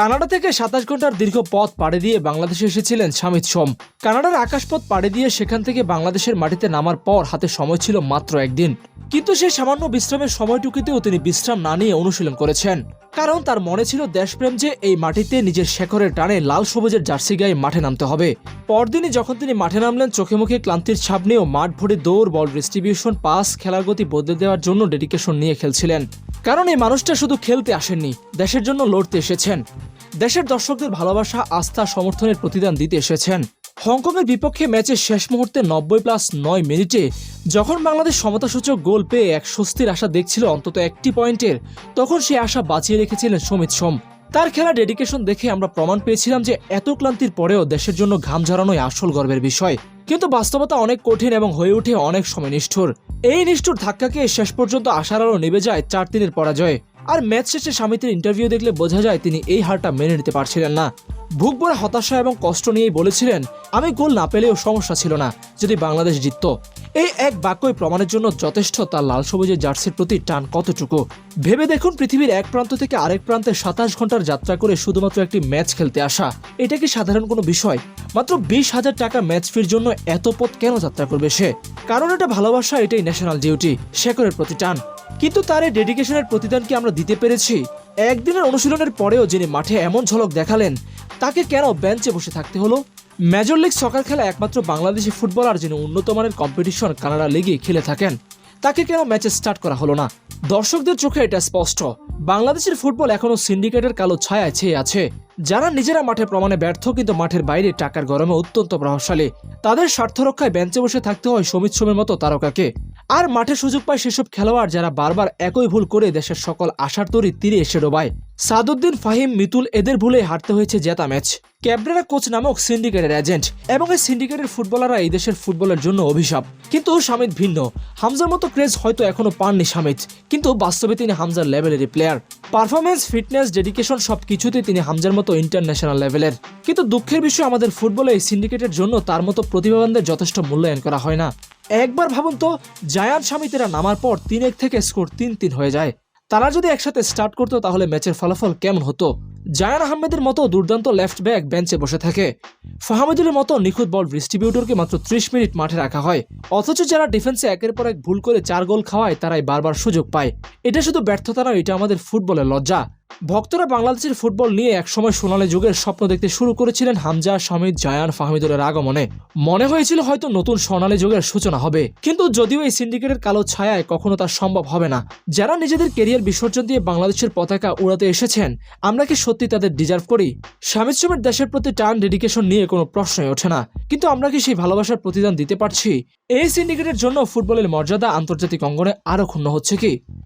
Canada থেকে সাতাশ ঘণ্টার দীর্ঘ পথ পাড়ি দিয়ে বাংলাদেশে এসেছিলেন শামিত সোম। কানাডার আকাশপথ পাড়ি দিয়ে সেখান থেকে বাংলাদেশের মাটিতে নামার পর হাতে সময় ছিল মাত্র একদিন। কিন্তু সেই সামান্য বিশ্রামের সময়টুকুতেও তিনি বিশ্রাম না নিয়ে অনুশীলন করেছেন। কারণ তার মনে ছিল দেশপ্রেম যে এই মাটিতে নিজের শেখরের টানে লাল সবুজের জার্সি গায়ে মাঠে নামতে হবে। পরদিনই যখন তিনি মাঠে নামলেন, চোখে মুখে ক্লান্তির ছাপ নিয়েও মাঠ ভরে দৌড়, বল ডিস্ট্রিবিউশন পাস খেলার গতি বদলে দেওয়ার জন্য ডেডিকেশন নিয়ে খেলছিলেন। কারণ এই মানুষটা শুধু খেলতে আসেননি, দেশের জন্য লড়তে এসেছেন। দেশের দর্শকদের ভালোবাসা, আস্থা, সমর্থনের প্রতিদান দিতে এসেছেন। হংকংয়ের বিপক্ষে ম্যাচের শেষ মুহূর্তে নব্বই প্লাস নয় মিনিটে যখন বাংলাদেশ সমতাসূচক গোল পেয়ে এক স্বস্তির আশা দেখছিল অন্তত একটি পয়েন্টের, তখন সে আশা বাঁচিয়ে রেখেছিলেন সমিত সোম। তার খেলা ডেডিকেশন দেখে আমরা প্রমাণ পেয়েছিলাম যে এত ক্লান্তির পরেও দেশের জন্য ঘাম ঝরানোই আসল গর্বের বিষয়। কিন্তু বাস্তবতা অনেক কঠিন এবং হয়ে ওঠে অনেক সময় নিষ্ঠুর। এই নিষ্ঠুর ধাক্কাকে শেষ পর্যন্ত আশার আলো নেবে যায় চার দিনের পরাজয়ে। আর ম্যাচ শেষে স্বামীতির ইন্টারভিউ দেখলে বোঝা যায় তিনি এই হারটা মেনে নিতে পারছিলেন না। ভরা হতাশা এবং কষ্ট নিয়েই বলেছিলেন, আমি গোল না পেলেও সমস্যা ছিল না, যদি বাংলাদেশ জিতত। এই এক বাক্যই প্রমাণের জন্য যথেষ্ট, তার লাল সবুজের জার্সির প্রতি টান কতটুকু? ভেবে দেখুন, পৃথিবীর এক প্রান্ত থেকে আরেক প্রান্তে সাতাশ ঘণ্টার যাত্রা করে শুধুমাত্র একটি ম্যাচ খেলতে আসা, এটা কি সাধারণ কোনো বিষয়? মাত্র বিশ হাজার টাকা ম্যাচ ফির জন্য এত পথ কেন যাত্রা করবে সে? কারণ এটা ভালোবাসা, এটাই ন্যাশনাল ডিউটি শেখরের প্রতি টান। কিন্তু তার এই ডেডিকেশনের প্রতিদান কি আমরা দিতে পেরেছি? একদিনের অনুশীলনের পরেও যিনি মাঠে এমন ঝলক দেখালেন, তাকে কেন বেঞ্চে বসে থাকতে হলো? মেজর লিগ সকার খেলা একমাত্র বাংলাদেশি ফুটবলার যিনি উন্নত মানের কম্পিটিশন কানাডা লিগে খেলে থাকেন, তাকে কেন ম্যাচে স্টার্ট করা হলো না? দর্শকদের চোখে এটা স্পষ্ট। বাংলাদেশের ফুটবল এখনও সিন্ডিকেটের কালো ছায়ায় ছেয়ে আছে। যারা নিজেরা মাঠে প্রমাণে ব্যর্থ কিন্তু মাঠের বাইরে টাকার গরমে অত্যন্ত প্রভাবশালী, তাদের স্বার্থ রক্ষায় বেঞ্চে বসে থাকতে হয় সমিত সোমের মতো তারকাকে। আর মাঠে সুযোগ পায় সেসব খেলোয়াড় যারা বারবার একই ভুল করে দেশের সকল আশার তরি তীরে এসে ডোবায়। সাদুদ্দিন, ফাহিম, মিতুল এদের ভুলে হারতে হয়েছে জেতা ম্যাচ। ক্যাবরেরা কোচ নামক সিন্ডিকেটের এজেন্ট এবং এই সিন্ডিকেটের ফুটবলাররা এই দেশের ফুটবলের জন্য অভিশাপ। কিন্তু সামিত ভিন্ন। হামজার মতো ক্রেজ হয়তো এখনও পাননি সামিত কিন্তু বাস্তবে তিনি হামজার লেভেলেরই প্লেয়ার পারফরমেন্স ফিটনেস ডেডিকেশন সব কিছুতে তিনি হামজার মতো ইন্টারন্যাশনাল লেভেলের কিন্তু দুঃখের বিষয়, আমাদের ফুটবলে এই সিন্ডিকেটের জন্য তার মতো প্রতিভাবানদের যথেষ্ট মূল্যায়ন করা হয় না। একবার ভাবুন তো জায়ান স্বামীতেরা নামার পর তিন এক থেকে স্কোর তিন তিন হয়ে যায়। তারা যদি একসাথে স্টার্ট করতো, তাহলে ম্যাচের ফলাফল কেমন হতো? জায়ান আহমেদের মতো দুর্দান্ত লেফট ব্যাক বেঞ্চে বসে থাকে। ফাহামিদুলের মতো নিখুঁত বল ডিস্ট্রিবিউটরকে মাত্র ত্রিশ মিনিট মাঠে রাখা হয়। অথচ যারা ডিফেন্সে একের পর এক ভুল করে চার গোল খাওয়ায়, তারাই বারবার সুযোগ পায়। এটা শুধু ব্যর্থতা নয়, এটা আমাদের ফুটবলের লজ্জা। ভক্তরা বাংলাদেশের ফুটবল নিয়ে একসময় সোনালী যুগের স্বপ্ন দেখতে শুরু করেছিলেন হামজা, শামিদ, জায়ান, ফাহমিদুলের আগমনে। মনে হয়েছিল হয়তো নতুন সোনালী যুগের সূচনা হবে, কিন্তু যদিও এই সিন্ডিকেটের কালো ছায়ায় কখনো তা সম্ভব হবে না। যারা নিজেদের কেরিয়ার বিসর্জন দিয়ে বাংলাদেশের পতাকা উড়াতে এসেছেন, আমরা কি সত্যি তাদের ডিজার্ভ করি? স্বামী শ্রমের দেশের প্রতি টান ডেডিকেশন নিয়ে কোনো প্রশ্নই ওঠে না। কিন্তু আমরা কি সেই ভালোবাসার প্রতিদান দিতে পারছি? এই সিন্ডিকেটের জন্য ফুটবলের মর্যাদা আন্তর্জাতিক অঙ্গনে আরও ক্ষুণ্ণ হচ্ছে কি?